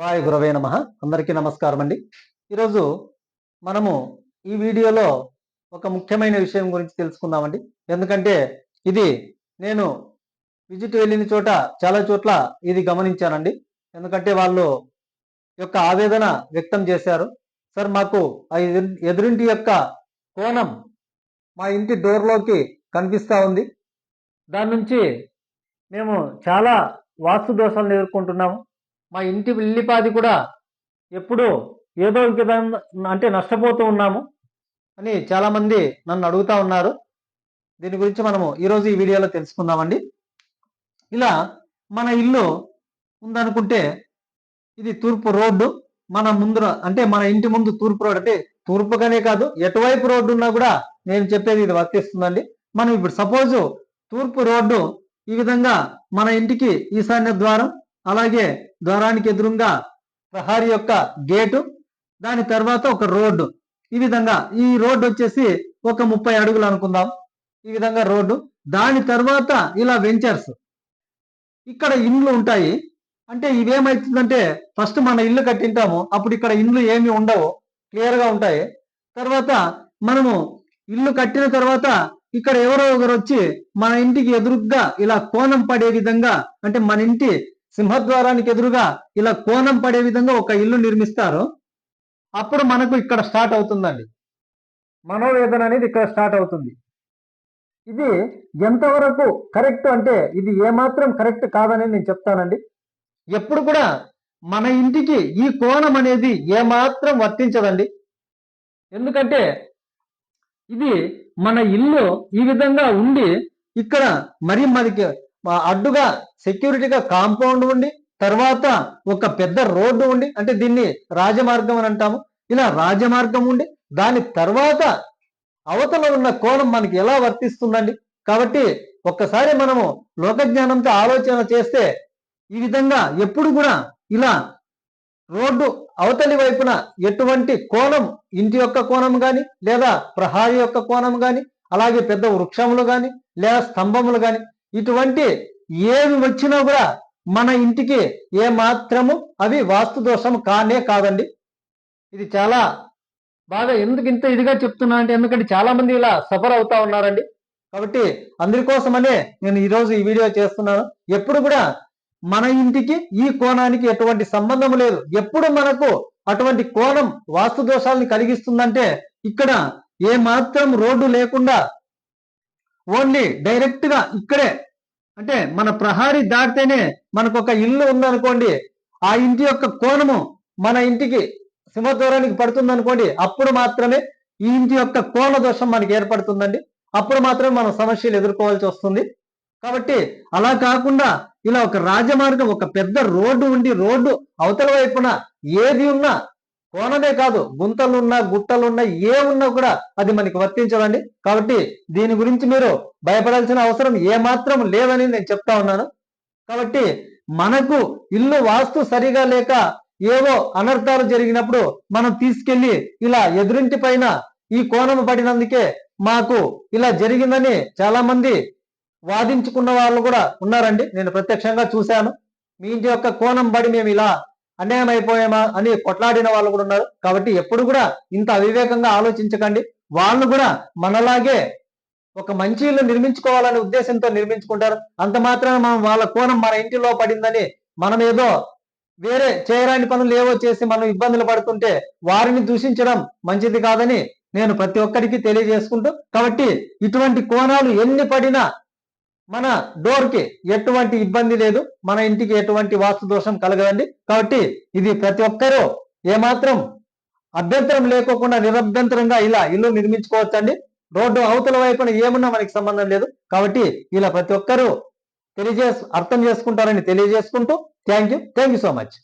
Hi గురవే నమ. అందరికీ నమస్కారం అండి ఈరోజు మనము ఈ వీడియోలో ఒక ముఖ్యమైన విషయం గురించి తెలుసుకుందామండి. ఎందుకంటే ఇది నేను విజిట్ వెళ్ళిన చోట చాలా చోట్ల ఇది గమనించానండి. ఎందుకంటే వాళ్ళు యొక్క ఆవేదన వ్యక్తం చేశారు. సార్ మాకు ఆ ఎదురింటి యొక్క కోణం మా ఇంటి డోర్లోకి కనిపిస్తూ ఉంది. దాని నుంచి మేము చాలా వాస్తు దోషాలను ఎదుర్కొంటున్నాము. మా ఇంటి వెళ్ళిపాది కూడా ఎప్పుడు ఏదో ఒక విధంగా అంటే నష్టపోతూ ఉన్నాము అని చాలామంది నన్ను అడుగుతా ఉన్నారు. దీని గురించి మనము ఈరోజు ఈ వీడియోలో తెలుసుకుందామండి. ఇలా మన ఇల్లు ఉందనుకుంటే ఇది తూర్పు రోడ్డు మన ముందు అంటే మన ఇంటి ముందు తూర్పు రోడ్ అంటే తూర్పుగానే కాదు ఎటువైపు రోడ్డు ఉన్నా కూడా నేను చెప్పేది ఇది వర్తిస్తుందండి. మనం ఇప్పుడు సపోజు తూర్పు రోడ్డు ఈ విధంగా మన ఇంటికి ఈశాన్య ద్వారం అలాగే ద్వారానికి ఎదురుగా ప్రహారీ యొక్క గేటు దాని తర్వాత ఒక రోడ్డు. ఈ విధంగా ఈ రోడ్డు వచ్చేసి ఒక ముప్పై అడుగులు అనుకుందాం. ఈ విధంగా రోడ్డు. దాని తర్వాత ఇలా వెంచర్స్. ఇక్కడ ఇండ్లు ఉంటాయి. అంటే ఇవేమవుతుందంటే ఫస్ట్ మన ఇల్లు కట్టింటాము. అప్పుడు ఇక్కడ ఇండ్లు ఏమి ఉండవు. క్లియర్గా ఉంటాయి. తర్వాత మనము ఇల్లు కట్టిన తర్వాత ఇక్కడ ఎవరో ఒకరు వచ్చి మన ఇంటికి ఎదురుగ్గా ఇలా కోణం పడే విధంగా అంటే మన ఇంటి సింహద్వారానికి ఎదురుగా ఇలా కోణం పడే విధంగా ఒక ఇల్లు నిర్మిస్తారు. అప్పుడు మనకు ఇక్కడ స్టార్ట్ అవుతుందండి. మనోవేదన అనేది ఇక్కడ స్టార్ట్ అవుతుంది. ఇది ఎంతవరకు కరెక్ట్ అంటే ఇది ఏమాత్రం కరెక్ట్ కాదని నేను చెప్తానండి. ఎప్పుడు కూడా మన ఇంటికి ఈ కోణం అనేది ఏమాత్రం వర్తించదండి. ఎందుకంటే ఇది మన ఇల్లు ఈ విధంగా ఉండి ఇక్కడ మరి మనకి అడ్డుగా సెక్యూరిటీగా కాంపౌండ్ ఉండి తర్వాత ఒక పెద్ద రోడ్డు ఉండి అంటే దీన్ని రాజమార్గం అని అంటాము. ఇలా రాజమార్గం ఉండి దాని తర్వాత అవతల ఉన్న కోణం మనకి ఎలా వర్తిస్తుందండి? కాబట్టి ఒక్కసారి మనము లోకజ్ఞానంతో ఆలోచన చేస్తే ఈ విధంగా ఎప్పుడు కూడా ఇలా రోడ్డు అవతలి వైపున ఎటువంటి కోణం ఇంటి యొక్క కోణం గాని లేదా ప్రహారీ యొక్క కోణం గాని అలాగే పెద్ద వృక్షములు గాని లేదా స్తంభములు గాని ఇటువంటి ఏవి వచ్చినా కూడా మన ఇంటికి ఏ మాత్రము అవి వాస్తు దోషం కానే కాదండి. ఇది చాలా బాగా ఎందుకు ఇంత ఇదిగా చెప్తున్నా అంటే ఎందుకంటే చాలా మంది ఇలా సఫర్ అవుతా ఉన్నారండి. కాబట్టి అందరికోసమనే నేను ఈరోజు ఈ వీడియో చేస్తున్నాను. ఎప్పుడు కూడా మన ఇంటికి ఈ కోణానికి ఎటువంటి సంబంధం లేదు. ఎప్పుడు మనకు అటువంటి కోణం వాస్తు దోషాలను కలిగిస్తుందంటే ఇక్కడ ఏ మాత్రం రోడ్డు లేకుండా ఓన్లీ డైరెక్ట్గా ఇక్కడే అంటే మన ప్రహారీ దాటితేనే మనకు ఒక ఇల్లు ఉందనుకోండి ఆ ఇంటి యొక్క కోణము మన ఇంటికి సింహద్వారానికి పడుతుంది అనుకోండి అప్పుడు మాత్రమే ఈ ఇంటి యొక్క కోణ దోషం మనకి ఏర్పడుతుందండి. అప్పుడు మాత్రమే మనం సమస్యలు ఎదుర్కోవాల్సి వస్తుంది. కాబట్టి అలా కాకుండా ఇలా ఒక రాజమార్గం ఒక పెద్ద రోడ్డు ఉండి రోడ్డు అవతల వైపున ఏది ఉన్నా కోణమే కాదు గుంతలున్నా గుట్టలున్నా ఏ ఉన్నా కూడా అది మనకి వర్తించదండి. కాబట్టి దీని గురించి మీరు భయపడాల్సిన అవసరం ఏమాత్రం లేదని నేను చెప్తా ఉన్నాను. కాబట్టి మనకు ఇల్లు వాస్తు సరిగా లేక ఏవో అనర్థాలు జరిగినప్పుడు మనం తీసుకెళ్ళి ఇలా ఎదురింటి పైన ఈ కోణం పడినందుకే మాకు ఇలా జరిగిందని చాలా మంది వాదించుకున్న వాళ్ళు కూడా ఉన్నారండి. నేను ప్రత్యక్షంగా చూశాను. మీ ఇంటి యొక్క కోణం పడి మేము ఇలా అన్యాయం అయిపోయామా అని కొట్లాడిన వాళ్ళు కూడా ఉన్నారు. కాబట్టి ఎప్పుడు కూడా ఇంత అవివేకంగా ఆలోచించకండి. వాళ్ళు కూడా మనలాగే ఒక మంచి ఇల్లు నిర్మించుకోవాలనే ఉద్దేశంతో నిర్మించుకుంటారు. అంత మాత్రాన మనం వాళ్ళ కోణం మన ఇంటిలో పడిందని మనం ఏదో వేరే చేయరాని పనులు ఏవో చేసి మనం ఇబ్బందులు పడుతుంటే వారిని దూషించడం మంచిది కాదని నేను ప్రతి ఒక్కరికి తెలియజేసుకుంటూ కాబట్టి ఇటువంటి కోణాలు ఎన్ని పడినా మన డోర్కి ఎటువంటి ఇబ్బంది లేదు. మన ఇంటికి ఎటువంటి వాస్తు దోషం కలగదండి. కాబట్టి ఇది ప్రతి ఒక్కరూ ఏమాత్రం అభ్యంతరం లేకోకుండా నిరభ్యంతరంగా ఇలా ఇల్లు నిర్మించుకోవచ్చండి. రోడ్డు అవతల వైపున ఏమున్నా మనకి సంబంధం లేదు. కాబట్టి ఇలా ప్రతి ఒక్కరూ తెలియజేసు అర్థం చేసుకుంటారని తెలియజేసుకుంటూ thank you. Thank you so much.